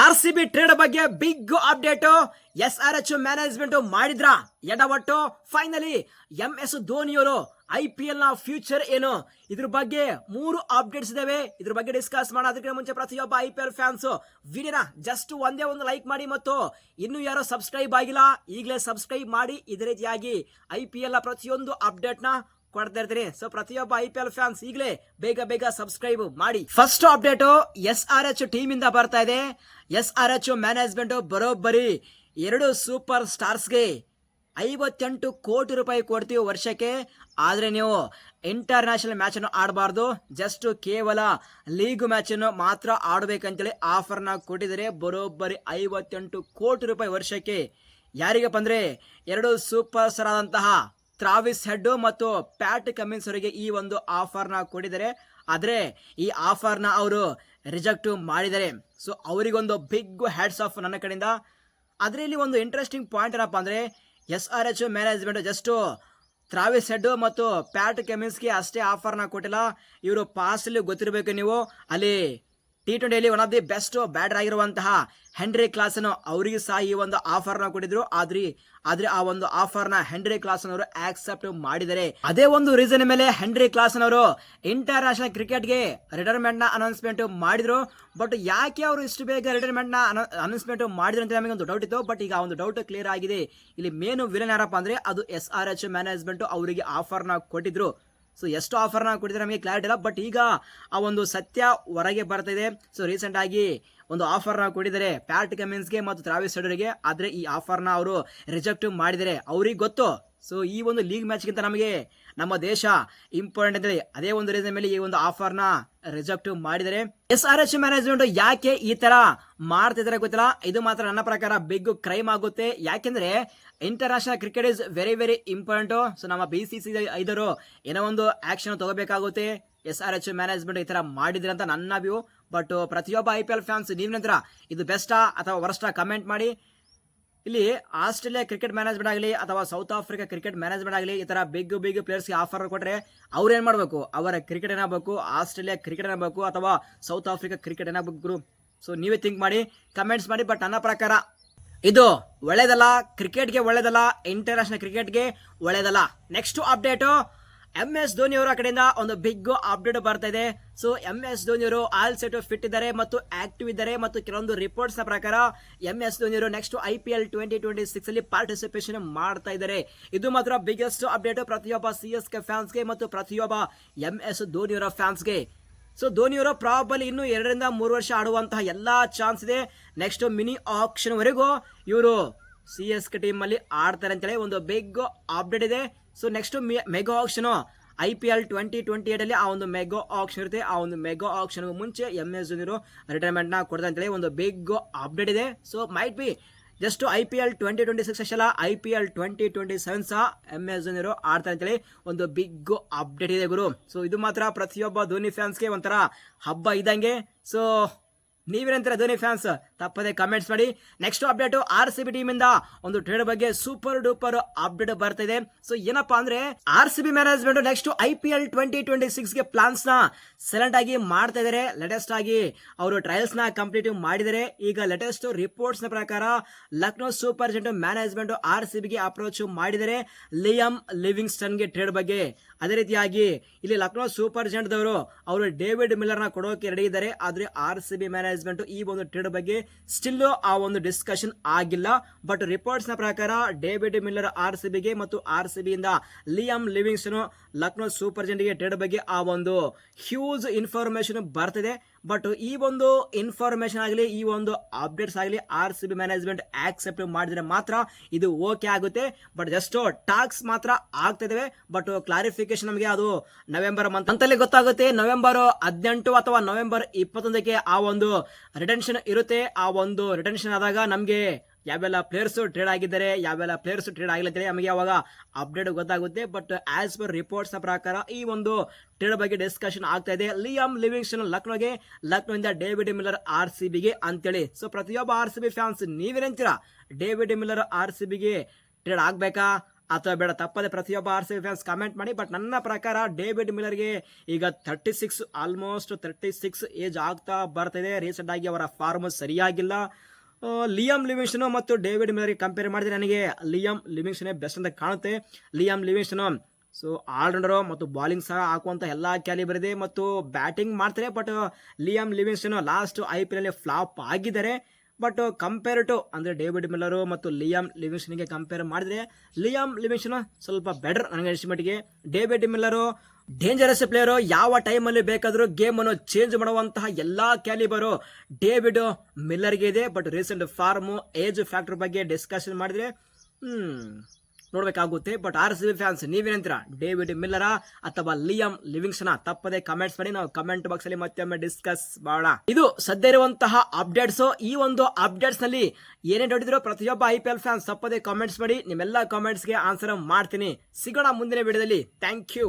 R C B trade ಬಗ್ಗೆ big update S R H management ಮಾಡಿದ್ರ ಎಡವಟ್ಟು finally M S ಧೋನಿಯವರು I P ಎಲ್ನ ಫ್ಯೂಚರ್ ಏನು? ಇದ್ರ ಬಗ್ಗೆ ಮೂರು ಅಪ್ಡೇಟ್ಸ್ ಇದಾವೆ. ಇದ್ರ ಬಗ್ಗೆ ಡಿಸ್ಕಸ್ ಮಾಡೋದಕ್ಕೆ ಮುಂಚೆ ಪ್ರತಿಯೊಬ್ಬ ಐ ಪಿ ಎಲ್ ಫ್ಯಾನ್ಸ್ ವಿಡಿಯೋನ ಜಸ್ಟ್ ಒಂದೇ ಒಂದು ಲೈಕ್ ಮಾಡಿ ಮತ್ತು ಇನ್ನು ಯಾರೋ ಸಬ್ಸ್ಕ್ರೈಬ್ ಆಗಿಲ್ಲ, ಈಗಲೇ ಸಬ್ಸ್ಕ್ರೈಬ್ ಮಾಡಿ. ಇದೇ ರೀತಿಯಾಗಿ ಐ ಪಿ ಎಲ್ನ ಪ್ರತಿಯೊಂದು ಅಪ್ಡೇಟ್ನ ಕೊಡ್ತಾ ಇರ್ತೀನಿ ಸೊ ಪ್ರತಿಯೊಬ್ಬ ಐ ಪಿ ಎಲ್ ಫ್ಯಾನ್ಸ್ ಈಗಲೇ ಬೇಗ ಬೇಗ ಸಬ್ಸ್ಕ್ರೈಬ್ ಮಾಡಿ. First update S R H team ಇಂದ ಬರ್ತಾ ಇದೆ. ಎಸ್ ಆರ್ ಎಚ್ ಮ್ಯಾನೇಜ್ಮೆಂಟ್ ಬರೋಬ್ಬರಿ. ಎರಡು ಸೂಪರ್ ಸ್ಟಾರ್ಸ್ಗೆ ಐವತ್ತೆಂಟು ಕೋಟಿ ರೂಪಾಯಿ ಕೊಡ್ತೀವಿ ವರ್ಷಕ್ಕೆ. ಆದರೆ ನೀವು ಇಂಟರ್ನ್ಯಾಷನಲ್ ಮ್ಯಾಚನ್ನು ಆಡಬಾರ್ದು. ಜಸ್ಟ್ ಕೇವಲ ಲೀಗ್ ಮ್ಯಾಚನ್ನು ಮಾತ್ರ ಆಡಬೇಕಂತೇಳಿ ಆಫರ್ನ ಕೊಟ್ಟಿದ್ದಾರೆ. ಬರೋಬ್ಬರಿ ಐವತ್ತೆಂಟು ಕೋಟಿ ರೂಪಾಯಿ ವರ್ಷಕ್ಕೆ. ಯಾರಿಗಪ್ಪ ಅಂದರೆ ಎರಡು ಸೂಪರ್ ಸ್ಟಾರ್ ಆದಂತಹ ಟ್ರಾವಿಸ್ ಹೆಡ್ ಮತ್ತು ಪ್ಯಾಟ್ ಕಮಿನ್ಸ್ ಅವರಿಗೆ ಈ ಒಂದು ಆಫರ್ನ ಕೊಡಿದ್ದಾರೆ. ಆದರೆ ಈ ಆಫರ್ನ ಅವರು ರಿಜೆಕ್ಟ್ ಮಾಡಿದ್ದಾರೆ. ಸೊ ಅವರಿಗೊಂದು ಬಿಗ್ ಹ್ಯಾಡ್ಸ್ ಆಫ್ ನನ್ನ ಕಡೆಯಿಂದ. ಅದರಲ್ಲಿ ಒಂದು ಇಂಟ್ರೆಸ್ಟಿಂಗ್ ಪಾಯಿಂಟ್ ಏನಪ್ಪ ಅಂದರೆ S R H management just Travis Head ಮತ್ತು ಪ್ಯಾಟ್ ಕೆಮಿನ್ಸ್ಗೆ ಅಷ್ಟೇ ಆಫರ್ನ ಕೊಟ್ಟಿಲ್ಲ. ಇವರು ಪಾಸ್ಲಿ ಗೊತ್ತಿರಬೇಕು ನೀವು. ಅಲ್ಲಿ T ಟ್ವೆಂಟಿಯಲ್ಲಿ one of the best batter ಆಗಿರುವಂತಹ ಹೆನ್ರಿ ಕ್ಲಾಸನ್ ಅವರಿಗೆ ಸಹ ಈ ಒಂದು ಆಫರ್ನ ಕೊಟ್ಟಿದ್ರು. ಆದ್ರೆ ಆದ್ರೆ ಆ ಒಂದು ಆಫರ್ನ ಹೆನ್ರಿ ಕ್ಲಾಸನ್ ಅವರು ಆಕ್ಸೆಪ್ಟ್ ಮಾಡಿದರೆ. ಅದೇ ಒಂದು ರೀಸನ್ ಮೇಲೆ ಹೆನ್ರಿ ಕ್ಲಾಸನ್ ಅವರು ಇಂಟರ್ನ್ಯಾಷನಲ್ ಕ್ರಿಕೆಟ್ಗೆ ರಿಟೈರ್ಮೆಂಟ್ನ ಅನೌನ್ಸ್ಮೆಂಟ್ ಮಾಡಿದ್ರು. ಬಟ್ ಯಾಕೆ ಅವರು ಇಷ್ಟು ಬೇಗ ರಿಟೈರ್ಮೆಂಟ್ನ ಅನೌನ್ಸ್ಮೆಂಟ್ ಮಾಡಿದ್ರು ಅಂತ ನಮಗೆ ಒಂದು ಡೌಟ್ ಇತ್ತು. ಬಟ್ ಈಗ ಒಂದು ಡೌಟ್ ಕ್ಲಿಯರ್ ಆಗಿದೆ. ಇಲ್ಲಿ ಮೇನ್ ವಿಲನ್ ಯಾರಪ್ಪ ಅಂದ್ರೆ ಅದು ಎಸ್ ಆರ್ ಎಚ್ ಮ್ಯಾನೇಜ್ಮೆಂಟ್ ಅವರಿಗೆ ಆಫರ್ನ ಕೊಟ್ಟಿದ್ರು. ಸೊ ಎಷ್ಟು ಆಫರ್ನ ಕೊಟ್ಟಿದ್ರೆ ನಮಗೆ ಕ್ಲಾರಿಟಿ ಇಲ್ಲ. ಬಟ್ ಈಗ ಆ ಒಂದು ಸತ್ಯ ಹೊರಗೆ ಬರ್ತಿದೆ ಸೊ ರೀಸೆಂಟ್ ಆಗಿ ಒಂದು ಆಫರ್ನ ಕೊಟ್ಟಿದ್ದಾರೆ ಪ್ಯಾಟ್ ಕಮಿನ್ಸ್ಗೆ ಮತ್ತು ಟ್ರಾವಿಸ್ ಹೆಡರ್ಗೆ ಆದರೆ ಈ ಆಫರ್ನ ಅವರು ರಿಜೆಕ್ಟ್ ಮಾಡಿದರೆ ಅವ್ರಿಗೆ ಗೊತ್ತು. ಸೊ ಈ ಒಂದು ಲೀಗ್ ಮ್ಯಾಚ್ಗಿಂತ ನಮಗೆ ನಮ್ಮ ದೇಶ ಇಂಪಾರ್ಟೆಂಟ್ ಅಂದರೆ ಅದೇ ಒಂದು ರೀಸನ್ ಮೇಲೆ ಈ ಒಂದು ಆಫರ್ನ ರಿಜೆಕ್ಟ್ ಮಾಡಿದರೆ ಎಸ್ ಆರ್ ಎಚ್ ಮ್ಯಾನೇಜ್ಮೆಂಟ್ ಯಾಕೆ ಈ ತರ ಮಾಡ್ತಿದ್ದಾರೆ ಗೊತ್ತಿಲ್ಲ. ಇದು ಮಾತ್ರ ನನ್ನ ಪ್ರಕಾರ ಬಿಗ್ ಕ್ರೈಮ್ ಆಗುತ್ತೆ. ಯಾಕೆಂದ್ರೆ international cricket is very very important so ನಮ್ಮ ಬಿ ಸಿ ಸಿ ಐದರು ಏನೋ ಒಂದು ಆಕ್ಷನ್ ತಗೋಬೇಕಾಗುತ್ತೆ. ಎಸ್ ಆರ್ ಎಚ್ ಮ್ಯಾನೇಜ್ಮೆಂಟ್ ಈ ತರ ಮಾಡಿದ್ರೆ ಅಂತ ನನ್ನ ವ್ಯೂ ಬಟ್ ಪ್ರತಿಯೊಬ್ಬ ಐ ಪಿ ಎಲ್ ಫ್ಯಾನ್ಸ್ ನೀವು ನಂತರ ಇದು ಬೆಸ್ಟಾ ಅಥವಾ ವರ್ಸ್ಟಾ ಕಮೆಂಟ್ ಮಾಡಿ. ಇಲ್ಲಿ ಆಸ್ಟ್ರೇಲಿಯಾ ಕ್ರಿಕೆಟ್ ಮ್ಯಾನೇಜ್ಮೆಂಟ್ ಆಗಲಿ ಅಥವಾ ಸೌತ್ ಆಫ್ರಿಕಾ ಕ್ರಿಕೆಟ್ ಮ್ಯಾನೇಜ್ಮೆಂಟ್ ಆಗಲಿ ಈ ತರ ಬಿಗ್ ಬಿಗ್ ಪ್ಲೇಯರ್ಸ್ಗೆ ಆಫರ್ ಕೊಟ್ಟರೆ ಅವ್ರು ಏನು ಮಾಡಬೇಕು? ಅವರ ಕ್ರಿಕೆಟ್ ಏನಾಗಬೇಕು? ಆಸ್ಟ್ರೇಲಿಯಾ ಕ್ರಿಕೆಟ್ ಏನಾಗಬೇಕು? ಅಥವಾ ಸೌತ್ ಆಫ್ರಿಕಾ ಕ್ರಿಕೆಟ್ ಏನಾಗಬೇಕು ಸೊ ನೀವೇ ಥಿಂಕ್ ಮಾಡಿ ಕಮೆಂಟ್ಸ್ ಮಾಡಿ ಬಟ್ ನನ್ನ ಪ್ರಕಾರ ಇದು ಒಳ್ಳೇದಲ್ಲ ಕ್ರಿಕೆಟ್ಗೆ ಒಳ್ಳೇದಲ್ಲ ಇಂಟರ್ನ್ಯಾಷನಲ್ ಕ್ರಿಕೆಟ್ಗೆ ಒಳ್ಳೇದಲ್ಲ. Next update M S Dhoni ಅವರ ಕಡೆಯಿಂದ ಒಂದು ಬಿಗ್ ಅಪ್ಡೇಟ್ ಬರ್ತಾ ಇದೆ. ಸೊ ಎಂ ಎಸ್ ಧೋನಿ ಅವರು ಆಲ್ ಸೆಟ್ ಫಿಟ್ ಇದ್ದಾರೆ ಮತ್ತು ಆಕ್ಟಿವ್ ಇದ್ದಾರೆ ಮತ್ತು ಕೆಲವೊಂದು ರಿಪೋರ್ಟ್ಸ್ನ ಪ್ರಕಾರ ಎಂ ಎಸ್ ಧೋನಿ ಅವರು next I P L twenty twenty six ಅಲ್ಲಿ ಪಾರ್ಟಿಸಿಪೇಷನ್ ಮಾಡ್ತಾ ಇದ್ದಾರೆ. ಇದು ಮಾತ್ರ ಬಿಗ್ಗೆಸ್ಟ್ ಅಪ್ಡೇಟ್ ಪ್ರತಿಯೊಬ್ಬ ಸಿ ಎಸ್ ಕೆ ಫ್ಯಾನ್ಸ್ಗೆ ಮತ್ತು ಪ್ರತಿಯೊಬ್ಬ ಎಂ ಎಸ್ ಧೋನಿ ಅವರ ಫ್ಯಾನ್ಸ್ಗೆ ಸೊ ಧೋನಿಯವರು ಪ್ರಾಬಲಿ ಇನ್ನು ಎರಡರಿಂದ ಮೂರು ವರ್ಷ ಆಡುವಂತಹ ಎಲ್ಲ ಚಾನ್ಸ್ ಇದೆ. ನೆಕ್ಸ್ಟ್ ಮಿನಿ ಆಕ್ಷನ್ ವರೆಗೂ ಇವರು ಸಿ ಎಸ್ ಕೆ ಟೀಮ್ ಅಲ್ಲಿ ಆಡ್ತಾರೆ ಅಂತೇಳಿ ಒಂದು ಬಿಗ್ ಅಪ್ಡೇಟ್ ಇದೆ. So next mega auction I P L twenty twenty eight ಅಲ್ಲಿ ಆ ಒಂದು ಮೆಗಾ ಆಕ್ಷನ್ ಇರುತ್ತೆ. ಆ ಒಂದು ಮೆಗಾ ಆಕ್ಷನ್ ಮುಂಚೆ ಎಂ ಎಸ್ ಧೋನಿರು ರಿಟೈರ್ಮೆಂಟ್ನ ಕೊಡ್ತಾ ಅಂತೇಳಿ ಒಂದು ಬಿಗ್ ಅಪ್ಡೇಟ್ ಇದೆ. So might be just I P L twenty twenty six ಅಷ್ಟಲ್ಲ I P L twenty twenty seven ಸಹ ಎಸ್ ಧೋನಿರು ಆಡ್ತಾ ಅಂತೇಳಿ ಒಂದು ಬಿಗ್ ಅಪ್ಡೇಟ್ ಇದೆ ಗುರು. ಸೊ ಇದು ಮಾತ್ರ ಪ್ರತಿಯೊಬ್ಬ ಧೋನಿ ಫ್ಯಾನ್ಸ್ಗೆ ಒಂಥರ ಹಬ್ಬ ಇದ್ದಂಗೆ. ಸೊ ನೀವೇನಂತೀರ ಧೋನಿ ಫ್ಯಾನ್ಸ್ ತಪ್ಪದೆ ಕಮೆಂಟ್ಸ್ ಮಾಡಿ. Next update R C B team ಇಂದ ಒಂದು ಟ್ರೇಡ್ ಬಗ್ಗೆ ಸೂಪರ್ ಡೂಪರ್ ಅಪ್ಡೇಟ್ ಬರ್ತಿದೆ. ಸೊ ಏನಪ್ಪಾ ಅಂದ್ರೆ R C B management next I P L twenty twenty ಸಿಕ್ಸ್ಗೆ ಪ್ಲಾನ್ಸ್ನ ಸೆಲೆಕ್ಟ್ ಆಗಿ ಮಾಡ್ತಾ ಇದಾರೆ. ಲೇಟೆಸ್ಟ್ ಆಗಿ ಅವರು ಟ್ರಯಲ್ಸ್ನ ಕಂಪ್ಲೀಟ್ ಮಾಡಿದರೆ. ಈಗ ಲೇಟೆಸ್ಟ್ ರಿಪೋರ್ಟ್ಸ್ನ ಪ್ರಕಾರ Lucknow super giant management R C ಬಿಗೆ ಅಪ್ರೋಚ್ ಮಾಡಿದರೆ. ಲಿಯಮ್ ಲಿವಿಂಗ್ಸ್ಟನ್ಗೆ ಟ್ರೇಡ್ ಬಗ್ಗೆ. ಅದೇ ರೀತಿಯಾಗಿ ಇಲ್ಲಿ ಲಕ್ನೋ ಸೂಪರ್ ಜೆಂಟ್ ದವರು ಅವರು ಡೇವಿಡ್ ಮಿಲ್ಲರ್ನ ಕೊಡೋಕೆ ರೆಡಿ ಇದ್ದಾರೆ. ಆದ್ರೆ ಆರ್ ಸಿ ಬಿ ಮ್ಯಾನೇಜ್ಮೆಂಟ್ ಈ ಒಂದು ಟ್ರೇಡ್ ಬಗ್ಗೆ ಸ್ಟಿಲ್ ಆ ಒಂದು ಡಿಸ್ಕಷನ್ ಆಗಿಲ್ಲ. ಬಟ್ ರಿಪೋರ್ಟ್ಸ್ನ ಪ್ರಕಾರ ಡೇವಿಡ್ ಮಿಲ್ಲರ್ ಆರ್ ಸಿ ಬಿಗೆ ಮತ್ತು ಆರ್ ಸಿ ಬಿಯಿಂದ ಲಿಯಮ್ ಲಿವಿಂಗ್ಸ್ಟನ್ ಲಕ್ನೋ ಸೂಪರ್ ಜೆಂಟ್ಗೆ ಟ್ರೇಡ್ ಬಗ್ಗೆ ಆ ಒಂದು ಹ್ಯೂಜ್ ಇನ್ಫಾರ್ಮೇಶನ್ ಬರ್ತಿದೆ. ಬಟ್ ಈ ಒಂದು ಇನ್ಫಾರ್ಮೇಶನ್ ಆಗಲಿ, ಈ ಒಂದು ಅಪ್ಡೇಟ್ಸ್ ಆಗಲಿ R C B management accept ಮಾಡಿದ್ರೆ ಮಾತ್ರ ಇದು ಓಕೆ ಆಗುತ್ತೆ. ಬಟ್ ಜಸ್ಟ್ ಟಾಕ್ಸ್ ಮಾತ್ರ ಆಗ್ತಿದ್ದಾವೆ ಬಟ್ ಕ್ಲಾರಿಫಿಕೇಶನ್ ನಮಗೆ ಅದು ನವೆಂಬರ್ ಮಂತ್ ಅಂತಲ್ಲಿ ಗೊತ್ತಾಗುತ್ತೆ. ನವೆಂಬರ್ ಹದಿನೆಂಟು ಅಥವಾ ನವೆಂಬರ್ ಇಪ್ಪತ್ತೊಂದಕ್ಕೆ ಆ ಒಂದು ರಿಟೆನ್ಷನ್ ಇರುತ್ತೆ. ಆ ಒಂದು ರಿಟೆನ್ಷನ್ ಆದಾಗ ನಮಗೆ ಯಾವೆಲ್ಲ ಪ್ಲೇಯರ್ಸ್ ಟ್ರೇಡ್ ಆಗಿದ್ದಾರೆ, ಯಾವೆಲ್ಲ ಪ್ಲೇಯರ್ಸ್ ಟ್ರೇಡ್ ಆಗಿಲ್ಲ ನಮಗೆ ಯಾವಾಗ ಅಪ್ಡೇಟ್ ಗೊತ್ತಾಗುತ್ತೆ. ಬಟ್ ಆಸ್ ಪರ್ ರಿಪೋರ್ಟ್ಸ್ ಪ್ರಕಾರ ಈ ಒಂದು ಟ್ರೇಡ್ ಬಗ್ಗೆ ಡಿಸ್ಕಷನ್ ಆಗ್ತಾ ಇದೆ. ಲಿಯಮ್ ಲಿವಿಂಗ್ಸ್ಟನ್ ಲಕ್ನೋಗೆ ಲಕ್ನೋಯಿಂದ ಡೇವಿಡ್ ಮಿಲ್ಲರ್ ಆರ್ ಸಿ ಬಿಗೆ ಅಂತೇಳಿ. ಸೊ ಪ್ರತಿಯೊಬ್ಬ ಆರ್ ಸಿ ಬಿ ಫ್ಯಾನ್ಸ್ ನೀವೇನಂತೀರಾ ಡೇವಿಡ್ ಮಿಲ್ಲರ್ ಆರ್ ಸಿ ಬಿಗೆ ಟ್ರೇಡ್ ಆಗ್ಬೇಕಾ? ಅಥವಾ ಬೇಡ, ತಪ್ಪದೆ ಪ್ರತಿಯೊಬ್ಬ R C B fans comment ಮಾಡಿ. ಬಟ್ ನನ್ನ ಪ್ರಕಾರ ಡೇವಿಡ್ ಮಿಲ್ಲರ್ಗೆ ಈಗ thirty six almost thirty six age ಆಗ್ತಾ ಬರ್ತಿದೆ. ರೀಸೆಂಟ್ ಆಗಿ ಅವರ ಫಾರ್ಮ್ ಸರಿಯಾಗಿಲ್ಲ. ಲಿಯಮ್ ಲಿವಿಂಗ್ಸ್ಟನ್ ಮತ್ತು ಡೇವಿಡ್ ಮಿಲ್ಲರ್ಗೆ ಕಂಪೇರ್ ಮಾಡಿದ್ರೆ ನನಗೆ ಲಿಯಮ್ ಲಿವಿಂಗ್ಸ್ಟನೇ ಬೆಸ್ಟ್ ಅಂತ ಕಾಣುತ್ತೆ. Liam Livingstone, so all rounder ಮತ್ತು ಬಾಲಿಂಗ್ ಸಹ ಹಾಕುವಂಥ ಎಲ್ಲ ಕ್ಯಾಲಿಬರ್ ಇದೆ ಮತ್ತು ಬ್ಯಾಟಿಂಗ್ ಮಾಡ್ತಾರೆ, but Liam Livingstone last I P L flop ಆಗಿದ್ದಾರೆ. ಬಟ್ ಕಂಪೇರ್ ಟು ಅಂದರೆ ಡೇವಿಡ್ ಮಿಲ್ಲರು ಮತ್ತು ಲಿಯಮ್ ಲಿವಿಂಗ್ಸ್ಟನ್ಗೆ ಕಂಪೇರ್ ಮಾಡಿದ್ರೆ ಲಿಯಮ್ ಲಿವಿಂಗ್ಸ್ಟನ್ ಸ್ವಲ್ಪ ಬೆಟರ್ ನನಗೆ ಅನಿಸಿದ ಮಟ್ಟಿಗೆ ಡೇವಿಡ್ ಮಿಲ್ಲರು ಡೇಂಜರಸ್ ಪ್ಲೇಯರು ಯಾವ ಟೈಮಲ್ಲಿ ಬೇಕಾದರೂ ಗೇಮನ್ನು ಚೇಂಜ್ ಮಾಡುವಂತಹ ಎಲ್ಲ ಕ್ಯಾಲಿಬರು ಡೇವಿಡ್ ಮಿಲ್ಲರ್ಗೆ ಇದೆ. But recent form age factor ಬಗ್ಗೆ ಡಿಸ್ಕಷನ್ ಮಾಡಿದ್ರೆ ನೋಡಬೇಕಾಗುತ್ತೆ. But R C B fans ನೀವೇನಂತೀರಾ David ಮಿಲ್ಲರ ಅಥವಾ ಲಿಯಮ್ ಲಿವಿಂಗ್ಸ್ನ ತಪ್ಪದೆ ಕಮೆಂಟ್ಸ್ ಮಾಡಿ, ನಾವು ಕಮೆಂಟ್ ಬಾಕ್ಸ್ ಅಲ್ಲಿ ಮತ್ತೊಮ್ಮೆ ಡಿಸ್ಕಸ್ ಮಾಡೋಣ. ಇದು ಸದ್ಯ ಇರುವಂತಹ ಅಪ್ಡೇಟ್ಸ್ ಈ ಒಂದು ಅಪ್ಡೇಟ್ಸ್ನಲ್ಲಿ ಏನೇ ನೋಡಿದ್ರು ಪ್ರತಿಯೊಬ್ಬ ಐ ಪಿ ಎಲ್ ಫ್ಯಾನ್ಸ್ ತಪ್ಪದೆ ಕಮೆಂಟ್ಸ್ ಮಾಡಿ, ನಿಮ್ಮೆಲ್ಲ ಕಾಮೆಂಟ್ಸ್ಗೆ ಆನ್ಸರ್ ಮಾಡ್ತೀನಿ. ಸಿಗೋಣ ಮುಂದಿನ ವಿಡಿಯೋದಲ್ಲಿ ಥ್ಯಾಂಕ್ ಯು